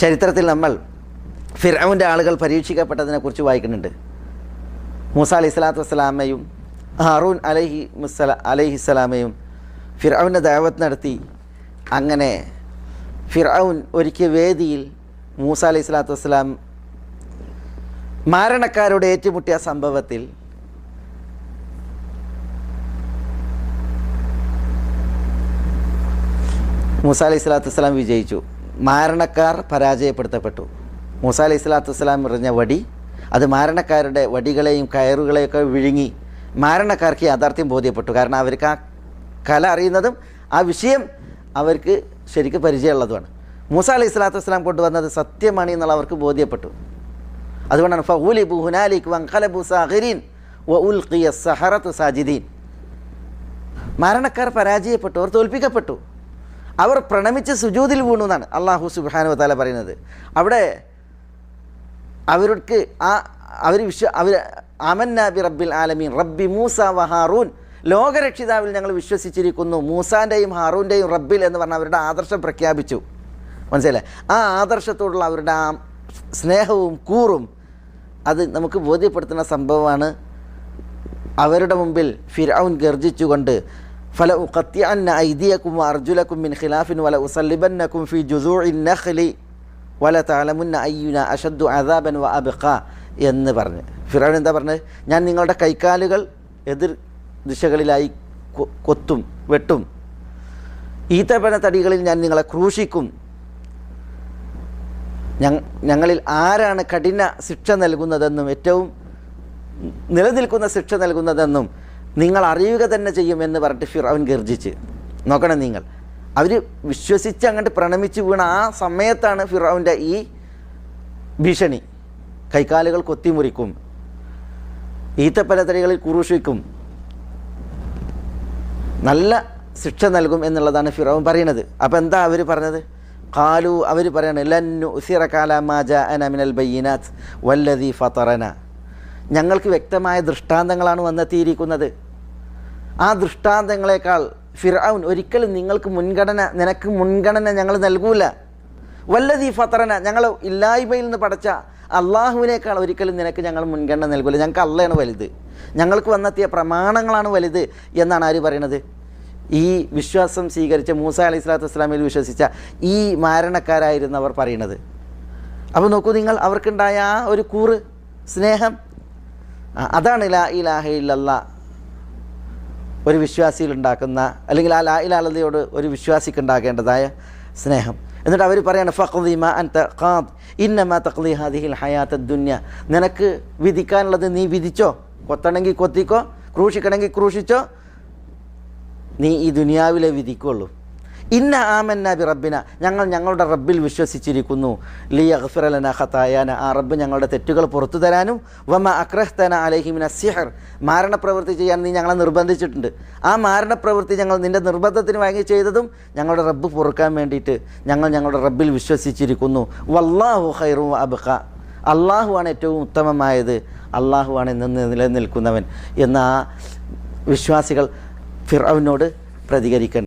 ചരിത്രത്തിൽ നമ്മൾ ഫിറൗന്റെ ആളുകൾ പരീക്ഷിക്കപ്പെട്ടതിനെക്കുറിച്ച് വായിക്കുന്നുണ്ട്. മൂസ അലൈഹി സ്വലാത്തു വസ്സലാമയും ഹാറൂൻ അലഹി മുസ്സല അലൈഹിസ്സലാമയും ഫിറൌന്റെ ദാവത്ത് നടത്തി. അങ്ങനെ ഫിറൌൻ ഒരുക്കിയ വേദിയിൽ മൂസ അലൈഹി സ്വലാത്തു വസ്സലാം മാരണക്കാരോട് ഏറ്റുമുട്ടിയ സംഭവത്തിൽ മൂസ അലൈഹി സ്വലാത്തു വസ്സലാം വിജയിച്ചു. മാരണക്കാർ പരാജയപ്പെടുത്തപ്പെട്ടു. മൂസ അലൈഹി സ്വലാത്തു വസ്സലാം എറിഞ്ഞ വടി അത് മാരണക്കാരുടെ വടികളെയും കയറുകളെയൊക്കെ വിഴുങ്ങി മാരണക്കാർക്ക് യാഥാർത്ഥ്യം ബോധ്യപ്പെട്ടു. കാരണം അവർക്ക് ആ കല അറിയുന്നതും ആ വിഷയം അവർക്ക് ശരിക്കും പരിചയമുള്ളതുമാണ്. മൂസ അലൈഹി സ്വലാത്തു വസ്സലാം കൊണ്ടുവന്നത് സത്യമാണ് എന്നുള്ള അവർക്ക് ബോധ്യപ്പെട്ടു. അതുകൊണ്ടാണ് ഫൂലിബു ഹുനാലിക് വങ്കലബു സാഹിരീൻ വ ഉൽഖിയ സഹറത്ത് സാജിദീൻ. മരണക്കാർ പരാജയപ്പെട്ടു അവർ തോൽപ്പിക്കപ്പെട്ടു. അവർ പ്രണമിച്ച് സുജൂതിൽ വീണു എന്നാണ് അള്ളാഹു സുബാനു താല പറയുന്നത്. അവിടെ അവർക്ക് ആ അവർ വിശ്വ അവർ അമന്ന ബി റബ്ബിൽ ആലമീൻ റബ്ബി മൂസ ഹാറൂൻ. ലോകരക്ഷിതാവിൽ ഞങ്ങൾ വിശ്വസിച്ചിരിക്കുന്നു. മൂസാന്റെയും ഹാറൂന്റെയും റബ്ബിൽ എന്ന് പറഞ്ഞ അവരുടെ ആദർശം പ്രഖ്യാപിച്ചു. മനസ്സിലായി ആ ആദർശത്തോടുള്ള അവരുടെ ആ സ്നേഹവും കൂറും അത് നമുക്ക് ബോധ്യപ്പെടുത്തുന്ന സംഭവമാണ് അവരുടെ മുമ്പിൽ ഫിറൌൻ ഗർജിച്ചുകൊണ്ട് ഫല ഉഖത്തിഅന്ന ഐദിയക്കും അർജുലക്കും മിൻ ഖിലാഫിൻ വല ഉസല്ലിബന്നക്കും ഫി ജുസൂഇൻ നഖ്ലി വല താലമുന്ന അയ്യുന അഷദ്ദു അദാബൻ വ അബിഖ എന്ന് പറഞ്ഞ്. ഫിറാൻ എന്താ പറഞ്ഞത് ഞാൻ നിങ്ങളുടെ കൈക്കാലുകൾ എതിർ ദിശകളിലായി കൊത്തും വെട്ടും. ഈത്തപ്പന തടികളിൽ ഞാൻ നിങ്ങളെ ക്രൂശിക്കും. ഞങ്ങ- ഞങ്ങളിൽ ആരാണ് കഠിന ശിക്ഷ നൽകുന്നതെന്നും ഏറ്റവും നിലനിൽക്കുന്ന ശിക്ഷ നൽകുന്നതെന്നും നിങ്ങൾ അറിയുക തന്നെ ചെയ്യുമെന്ന് പറഞ്ഞിട്ട് ഫിറവൻ ഗർജിച്ച്. നോക്കണം നിങ്ങൾ. അവർ വിശ്വസിച്ച് അങ്ങോട്ട് പ്രണമിച്ച് വീണ ആ സമയത്താണ് ഫിറോവിന്റെ ഈ ഭീഷണി. കൈക്കാലുകൾ കൊത്തിമുറിക്കും. ഈത്തപ്പലത്തടികളിൽ കുറുഷിക്കും നല്ല ശിക്ഷ നൽകും എന്നുള്ളതാണ് ഫിറോൻ പറയുന്നത്. അപ്പോൾ എന്താ അവർ പറഞ്ഞത്? കാലു അവർ പറയണ ലന്നു ഉസിറ കാലാമാജ അനമിനൽ ബയ്യനാത്ത് വല്ലതി ഫത്തറന ഞങ്ങൾക്ക് വ്യക്തമായ ദൃഷ്ടാന്തങ്ങളാണ് വന്നെത്തിയിരിക്കുന്നത്. ആ ദൃഷ്ടാന്തങ്ങളെക്കാൾ ഫിറൌൻ ഒരിക്കലും നിങ്ങൾക്ക് മുൻഗണന നിനക്ക് മുൻഗണന ഞങ്ങൾ നൽകൂല. വല്ലതി ഫത്തറന ഞങ്ങൾ ഇല്ലായ്മയിൽ നിന്ന് പഠിച്ച അള്ളാഹുവിനേക്കാൾ ഒരിക്കലും നിനക്ക് ഞങ്ങൾ മുൻഗണന നൽകൂല. ഞങ്ങൾക്ക് അള്ളയാണ് വലുത്. ഞങ്ങൾക്ക് വന്നെത്തിയ പ്രമാണങ്ങളാണ് വലുത് എന്നാണ് ആര് പറയണത്? ഈ വിശ്വാസം സ്വീകരിച്ച മൂസ അലൈഹി സ്വലാത്തു വസ്സലാമിൽ വിശ്വസിച്ച ഈ മാരണക്കാരായിരുന്നു അവർ പറയണത്. അപ്പോൾ നോക്കൂ നിങ്ങൾ അവർക്കുണ്ടായ ആ ഒരു കൂറ് സ്നേഹം അതാണ് ലാ ഇലാഹ ഇല്ലല്ലാ. ഒരു വിശ്വാസിയിൽ ഉണ്ടാക്കുന്ന അല്ലെങ്കിൽ ആ ലാ ഇലാലതയോട് ഒരു വിശ്വാസിക്ക് ഉണ്ടാക്കേണ്ടതായ സ്നേഹം. എന്നിട്ട് അവർ പറയാണ് ഫഖ്ദിമ അൻ തഖാദ് ഇന്നമ തഖ്ലി ഹാദിഹിൽ ഹയാത്ത ദുന്യ. നിനക്ക് വിധിക്കാനുള്ളത് നീ വിധിച്ചോ? കൊത്തണമെങ്കിൽ കൊത്തിക്കോ ക്രൂശിക്കണമെങ്കിൽ ക്രൂശിച്ചോ? നീ ഈ ദുനിയാവിലെ വിധിക്കുള്ളൂ. ഇന്ന ആമന്ന ബി റബ്ബിന ഞങ്ങൾ ഞങ്ങളുടെ റബ്ബിൽ വിശ്വസിച്ചിരിക്കുന്നു. ലി അഖ്ഫിറലന ഖത്തായാന ആ റബ്ബ് ഞങ്ങളുടെ തെറ്റുകൾ പുറത്തു തരാനും വമ അക്രഹ്തന അലഹിമിന സിഹർ. മാരണപ്രവൃത്തി ചെയ്യാൻ നീ ഞങ്ങളെ നിർബന്ധിച്ചിട്ടുണ്ട്. ആ മാരണപ്രവൃത്തി ഞങ്ങൾ നിന്റെ നിർബന്ധത്തിന് വാങ്ങി ചെയ്തതും ഞങ്ങളുടെ റബ്ബ് പൊറുക്കാൻ വേണ്ടിയിട്ട് ഞങ്ങൾ ഞങ്ങളുടെ റബ്ബിൽ വിശ്വസിച്ചിരിക്കുന്നു. വല്ലാഹു ഖൈറു അബ്ഖ. അള്ളാഹുവാണ് ഏറ്റവും ഉത്തമമായത്. അള്ളാഹുവാണ് ഇന്ന് നിലനിൽക്കുന്നവൻ. എന്ന ആ വിശ്വാസികൾ ഫിറവിനോട് പ്രതികരിക്കണം